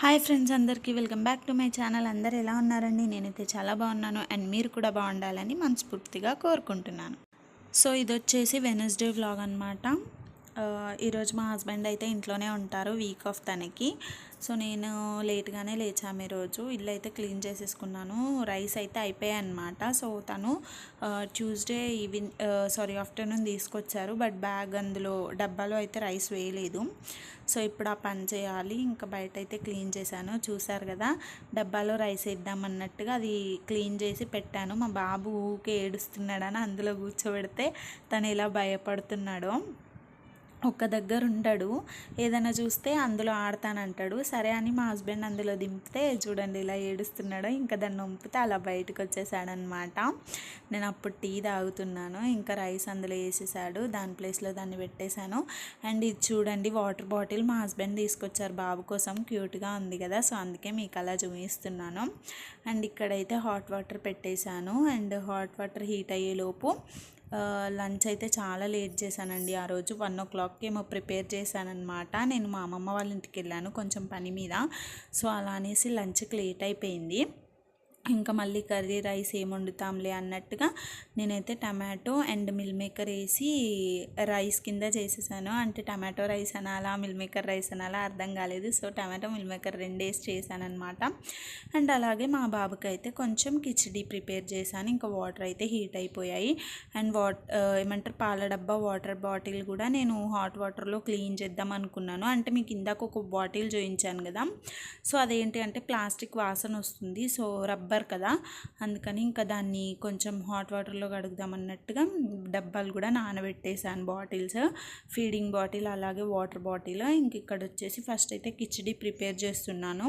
Hi friends అందరికీ welcome back to my channel. అందరు ఎలా ఉన్నారండి? నేనైతే చాలా బాగున్నాను అండ్ మీరు కూడా బాగుండాలని మనస్ఫూర్తిగా కోరుకుంటున్నాను. సో ఇది వచ్చేసి వెనస్డే వ్లాగ్ అనమాట ఈరోజు మా హస్బెండ్ అయితే ఇంట్లోనే ఉంటారు వీక్ ఆఫ్ తనకి. సో నేను లేట్గానే లేచాము ఈరోజు ఇల్లు అయితే క్లీన్ చేసేసుకున్నాను. రైస్ అయితే అయిపోయాయి అనమాట సో తను ట్యూస్డే ఈవిన్ సారీ ఆఫ్టర్నూన్ తీసుకొచ్చారు. బట్ బ్యాగ్ అందులో డబ్బాలో అయితే రైస్ వేయలేదు. సో ఇప్పుడు ఆ పని చేయాలి. ఇంకా బయట అయితే క్లీన్ చేశాను. చూసారు కదా డబ్బాలో రైస్ వేద్దాం అన్నట్టుగా అది క్లీన్ చేసి పెట్టాను. మా బాబు ఊకే ఏడుస్తున్నాడని అందులో కూర్చోబెడితే తను ఎలా భయపడుతున్నాడో. ఒక్క దగ్గర ఉండడు ఏదైనా చూస్తే అందులో ఆడతానంటాడు. సరే అని మా హస్బెండ్ అందులో దింపితే చూడండి ఇలా ఏడుస్తున్నాడు ఇంకా దాన్ని వంపితే అలా బయటకు వచ్చేసాడనమాట నేను అప్పుడు టీ తాగుతున్నాను ఇంకా రైస్ అందులో వేసేసాడు దాని ప్లేస్లో దాన్ని పెట్టేశాను. అండ్ ఇది చూడండి వాటర్ బాటిల్ మా హస్బెండ్ తీసుకొచ్చారు బాబు కోసం క్యూట్గా ఉంది కదా సో అందుకే మీకు అలా చూపిస్తున్నాను. అండ్ ఇక్కడైతే హాట్ వాటర్ పెట్టేశాను అండ్ హాట్ వాటర్ హీట్ అయ్యేలోపు లంచ్ అయితే చాలా లేట్ చేశానండి. ఆ రోజు వన్ ఓ క్లాక్కి ఏమో ప్రిపేర్ చేశానమాట నేను మా అమ్మమ్మ వాళ్ళ ఇంటికి వెళ్ళాను కొంచెం పని మీద. సో అలా అనేసి లంచ్కి లేట్ అయిపోయింది. ఇంకా మళ్ళీ కర్రీ రైస్ ఏం వండుతాంలే అన్నట్టుగా నేనైతే టమాటో అండ్ మిల్ మేకర్ వేసి రైస్ కింద చేసేసాను. అంటే టమాటో రైస్ అనాలా మిల్ మేకర్ రైస్ అనాలా అర్థం కాలేదు. సో టమాటో మిల్ మేకర్ రెండు వేసి చేశాను అండ్ అలాగే మా బాబుకి అయితే కొంచెం కిచడీ ప్రిపేర్ చేశాను. ఇంకా వాటర్ అయితే హీట్ అయిపోయాయి. అండ్ వాట్ ఏమంటారు పాల డబ్బా వాటర్ బాటిల్ కూడా నేను హాట్ వాటర్లో క్లీన్ చేద్దాం అనుకున్నాను. అంటే మీకు ఇందాక ఒక బాటిల్ చూపించాను కదా. సో అదేంటి అంటే ప్లాస్టిక్ వాసన వస్తుంది. సో రబ్బర్ కదా. అందుకని ఇంకా దాన్ని కొంచెం హాట్ వాటర్లో కడుగుదాం అన్నట్టుగా డబ్బాలు కూడా నానబెట్టేసాను బాటిల్స్ ఫీడింగ్ బాటిల్ అలాగే వాటర్ బాటిల్ ఇంక ఇక్కడ వచ్చేసి ఫస్ట్ అయితే కిచడీ ప్రిపేర్ చేస్తున్నాను.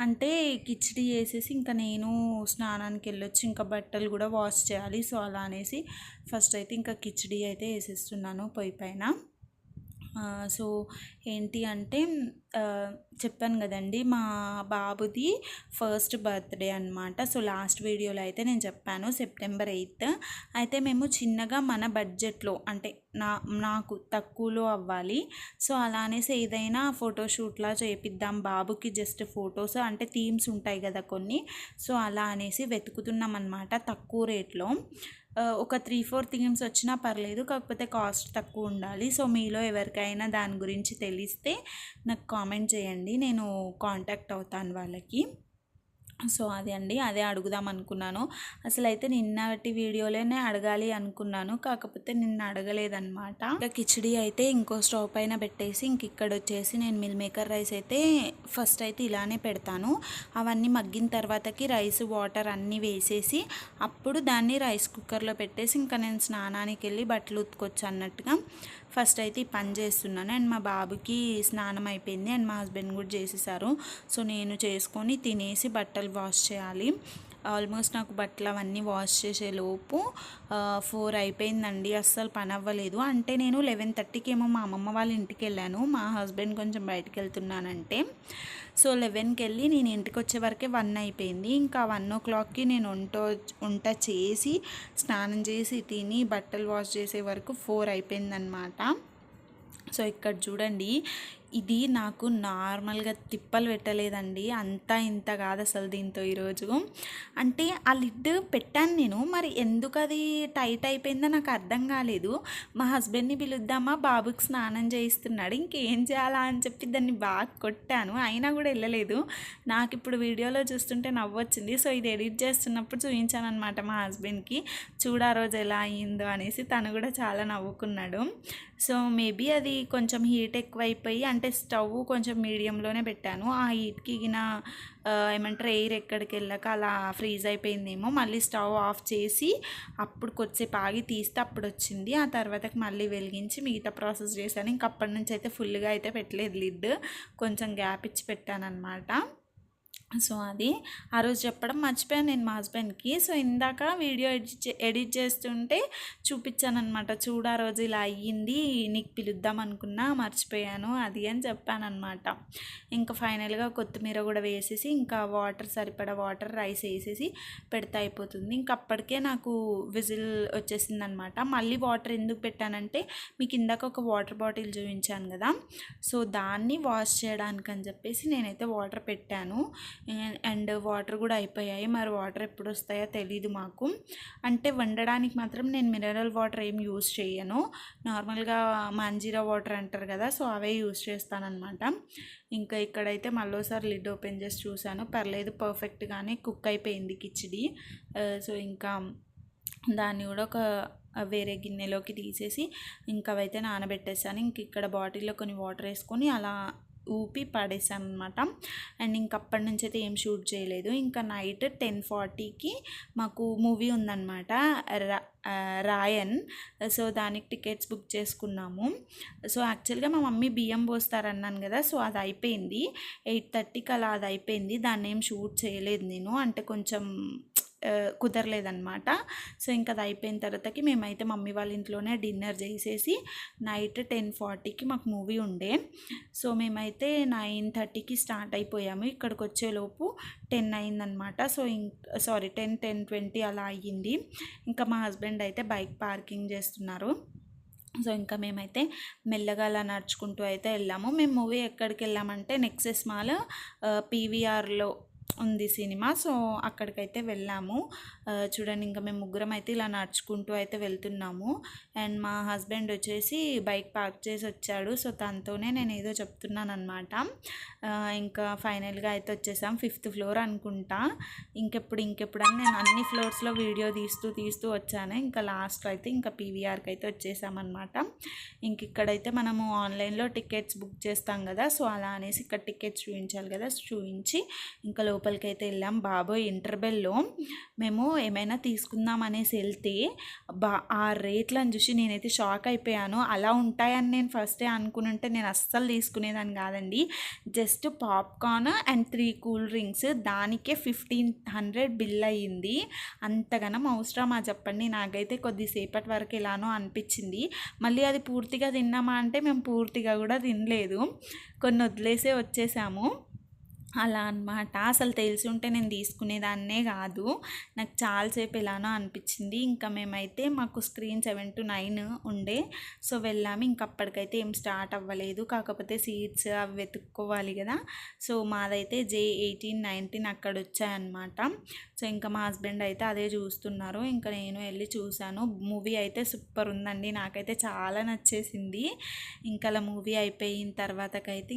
అంటే కిచడీ వేసేసి ఇంకా నేను స్నానానికి వెళ్ళొచ్చి ఇంకా బట్టలు కూడా వాష్ చేయాలి. సో అలా అనేసి ఫస్ట్ అయితే ఇంకా కిచడీ అయితే వేసేస్తున్నాను పొయ్యి పైన. సో ఏంటి అంటే చెప్పాను కదండి మా బాబుది ఫస్ట్ బర్త్డే అనమాట సో లాస్ట్ వీడియోలో అయితే నేను చెప్పాను సెప్టెంబర్ ఎయిత్. అయితే మేము చిన్నగా మన బడ్జెట్లో అంటే నా నాకు తక్కువలో అవ్వాలి. సో అలా అనేసి ఏదైనా ఫోటోషూట్లా చేపిద్దాం బాబుకి జస్ట్ ఫొటోస్ అంటే థీమ్స్ ఉంటాయి కదా కొన్ని. సో అలా అనేసి వెతుకుతున్నాం అనమాట తక్కువ రేట్లో. ఒక త్రీ ఫోర్ థీమ్స్ వచ్చినా పర్లేదు కాకపోతే కాస్ట్ తక్కువ ఉండాలి. సో మీలో ఎవరికైనా దాని గురించి తెలిస్తే నాకు కామెంట్ చేయండి. నేను కాంటాక్ట్ అవుతాను వాళ్ళకి. సో అదే అండి. అదే అడుగుదాం అనుకున్నాను. అసలు అయితే నిన్నటి వీడియోలోనే అడగాలి అనుకున్నాను. కాకపోతే నిన్న అడగలేదనమాట ఇంకా కిచడీ అయితే ఇంకో స్టవ్ పైన పెట్టేసి ఇంక ఇక్కడ వచ్చేసి నేను మిల్ మేకర్ రైస్ అయితే ఫస్ట్ అయితే ఇలానే పెడతాను. అవన్నీ మగ్గిన తర్వాతకి రైస్ వాటర్ అన్నీ వేసేసి అప్పుడు దాన్ని రైస్ కుక్కర్లో పెట్టేసి ఇంకా నేను స్నానానికి వెళ్ళి బట్టలు ఉతుకొచ్చు అన్నట్టుగా ఫస్ట్ అయితే ఈ పని చేస్తున్నాను. అండ్ మా బాబుకి స్నానం అయిపోయింది. అండ్ మా హస్బెండ్ కూడా చేసేసారు. సో నేను చేసుకొని తినేసి బట్టలు వాష్ చేయాలి. ఆల్మోస్ట్ నాకు బట్టలు అవన్నీ వాష్ చేసేలోపు ఫోర్ అయిపోయిందండి. అస్సలు పని అవ్వలేదు. అంటే నేను లెవెన్ థర్టీకి ఏమో మా అమ్మమ్మ వాళ్ళ ఇంటికి వెళ్ళాను. మా హస్బెండ్ కొంచెం బయటకు వెళ్తున్నానంటే. సో లెవెన్కి వెళ్ళి నేను ఇంటికి వచ్చే వరకే వన్ అయిపోయింది. ఇంకా వన్ ఓ క్లాక్కి నేను వంట వంట చేసి స్నానం చేసి తిని బట్టలు వాష్ చేసే వరకు ఫోర్ అయిపోయిందనమాట సో ఇక్కడ చూడండి. ఇది నాకు నార్మల్గా తిప్పలు పెట్టలేదండి. అంతా ఇంత కాదు అసలు దీంతో ఈరోజు అంటే ఆ లిడ్ పెట్టాను నేను. మరి ఎందుకు అది టైట్ అయిపోయిందో నాకు అర్థం కాలేదు. మా హస్బెండ్ని పిలుద్దామా? బాబుకి స్నానం చేయిస్తున్నాడు. ఇంకేం చేయాలా అని చెప్పి దాన్ని బాగా కొట్టాను. అయినా కూడా వెళ్ళలేదు. నాకు ఇప్పుడు వీడియోలో చూస్తుంటే నవ్వొచ్చింది. సో ఇది ఎడిట్ చేస్తున్నప్పుడు చూపించాను అనమాట మా హస్బెండ్కి. చూడ రోజు ఎలా అయ్యిందో అనేసి తను కూడా చాలా నవ్వుకున్నాడు. సో మేబీ అది కొంచెం హీట్ ఎక్కువైపోయి అంటే అంటే స్టవ్ కొంచెం మీడియంలోనే పెట్టాను. ఆ హీట్కి గిన ఏమంటారు ఎయిర్ ఎక్కడికి వెళ్ళాక అలా ఫ్రీజ్ అయిపోయిందేమో మళ్ళీ స్టవ్ ఆఫ్ చేసి అప్పుడు కొద్దిసేపు ఆగి తీస్తే అప్పుడు వచ్చింది ఆ తర్వాతకి మళ్ళీ వెలిగించి మిగతా ప్రాసెస్ చేశాను. ఇంకప్పటి నుంచి అయితే ఫుల్గా అయితే పెట్టలేదు లిడ్. కొంచెం గ్యాప్ ఇచ్చి పెట్టాను అనమాట సో అది ఆ రోజు చెప్పడం మర్చిపోయాను నేను మా హస్బెండ్కి. సో ఇందాక వీడియో ఎడిట్ చే- ఎడిట్ చేస్తుంటే చూపించాను అనమాట చూడు ఆ రోజు ఇలా అయ్యింది నీకు పిలుద్దాం అనుకున్నా మర్చిపోయాను అది అని చెప్పానమాట ఇంకా ఫైనల్గా కొత్తిమీర కూడా వేసేసి ఇంకా వాటర్ సరిపడా వాటర్ రైస్ వేసేసి పెడితే అయిపోతుంది. ఇంకా అప్పటికే నాకు విజిల్ వచ్చేసింది అనమాట మళ్ళీ వాటర్ ఎందుకు పెట్టానంటే మీకు ఇందాక ఒక వాటర్ బాటిల్ చూపించాను కదా సో దాన్ని వాష్ చేయడానికి అని చెప్పేసి నేనైతే వాటర్ పెట్టాను. అండ్ వాటర్ కూడా అయిపోయాయి. మరి వాటర్ ఎప్పుడు వస్తాయో తెలీదు మాకు. అంటే వండడానికి మాత్రం నేను మినరల్ వాటర్ ఏం యూస్ చేయను నార్మల్గా మంజీరా వాటర్ అంటారు కదా సో అవే యూస్ చేస్తానన్నమాట. ఇంకా ఇక్కడైతే మళ్ళీసారి లిడ్ ఓపెన్ చేసి చూశాను. పర్లేదు పర్ఫెక్ట్గానే కుక్ అయిపోయింది కిచిడి. సో ఇంకా దాన్ని కూడా ఒక వేరే గిన్నెలోకి తీసేసి ఇంకా అవైతే నానబెట్టేసాను ఇంక ఇక్కడ బాటిల్లో కొన్ని వాటర్ వేసుకొని అలా ఊపి పడేసాను అనమాట అండ్ ఇంక అప్పటి నుంచి అయితే ఏం షూట్ చేయలేదు. ఇంకా నైట్ టెన్ ఫార్టీకి మాకు మూవీ ఉందన్నమాట రా రాయన్. సో దానికి టికెట్స్ బుక్ చేసుకున్నాము. సో యాక్చువల్గా మా మమ్మీ బియ్యం పోస్తారన్నాను కదా సో అది అయిపోయింది. ఎయిట్ థర్టీకి అలా అది అయిపోయింది. దాన్ని ఏం షూట్ చేయలేదు నేను. అంటే కొంచెం కుదరలేదనమాట సో ఇంకా అది అయిపోయిన తర్వాతకి మేమైతే మమ్మీ వాళ్ళ ఇంట్లోనే డిన్నర్ చేసేసి నైట్ టెన్ ఫార్టీకి మాకు మూవీ ఉండే. సో మేమైతే నైన్ థర్టీకి స్టార్ట్ అయిపోయాము. ఇక్కడికి వచ్చేలోపు టెన్ అయిందనమాట సో ఇంక సారీ టెన్ టెన్ ట్వంటీ అలా అయ్యింది. ఇంకా మా హస్బెండ్ అయితే బైక్ పార్కింగ్ చేస్తున్నారు. సో ఇంకా మేమైతే మెల్లగా అలా నడుచుకుంటూ అయితే వెళ్ళాము. మేము మూవీ ఎక్కడికి వెళ్ళామంటే నెక్సెస్ మాల్ పీవీఆర్లో ఉంది సినిమా. సో అక్కడికైతే వెళ్ళాము. చూడండి ఇంకా మేము ముగ్గురం అయితే ఇలా నడుచుకుంటూ అయితే వెళ్తున్నాము. అండ్ మా హస్బెండ్ వచ్చేసి బైక్ పార్క్ చేసి వచ్చాడు. సో తనతోనే నేను ఏదో చెప్తున్నాను అనమాట ఇంకా ఫైనల్గా అయితే వచ్చేసాం. ఫిఫ్త్ ఫ్లోర్ అనుకుంటా. ఇంకెప్పుడు ఇంకెప్పుడు అని నేను అన్ని ఫ్లోర్స్లో వీడియో తీస్తూ తీస్తూ వచ్చాను. ఇంకా లాస్ట్ అయితే ఇంకా పీవీఆర్కి అయితే వచ్చేసామన్నమాట. ఇంక ఇక్కడైతే మనము ఆన్లైన్లో టికెట్స్ బుక్ చేస్తాం కదా. సో అలా అనేసి ఇక్కడ టికెట్స్ చూపించాలి కదా. చూపించి ఇంకా లోపలికి అయితే వెళ్ళాం. బాబోయ్ ఇంటర్బెల్లో మేము ఏమైనా తీసుకుందాం అనేసి వెళ్తే బా ఆ రేట్లను చూసి నేనైతే షాక్ అయిపోయాను. అలా ఉంటాయని నేను ఫస్టే అనుకుని ఉంటే నేను అస్సలు తీసుకునేదాన్ని కాదండి. Just popcorn and three cool drinks. దానికే ఫిఫ్టీన్ హండ్రెడ్ బిల్ అయ్యింది. అంతగానం అవసరమా చెప్పండి. నాకైతే కొద్దిసేపటి వరకు ఎలానో అనిపించింది. మళ్ళీ అది పూర్తిగా తిన్నామా అంటే మేము పూర్తిగా కూడా తినలేదు. కొన్ని వదిలేసే వచ్చేసాము. అలా అన్నమాట. అసలు తెలిసి ఉంటే నేను తీసుకునేదాన్నే కాదు. నాకు చాలాసేపు ఎలానో అనిపించింది. ఇంకా మేమైతే మాకు స్క్రీన్ సెవెన్ టు నైన్ ఉండే. సో వెళ్ళాము. ఇంకా అప్పటికైతే ఏం స్టార్ట్ అవ్వలేదు. కాకపోతే సీట్స్ అవి వెతుక్కోవాలి కదా. సో మాదైతే జే ఎయిటీన్ నైన్టీన్ అక్కడ వచ్చాయన్నమాట సో ఇంకా మా హస్బెండ్ అయితే అదే చూస్తున్నారు. ఇంకా నేను వెళ్ళి చూశాను. మూవీ అయితే సూపర్ ఉందండి. నాకైతే చాలా నచ్చేసింది. ఇంకా అలా మూవీ అయిపోయిన తర్వాతకైతే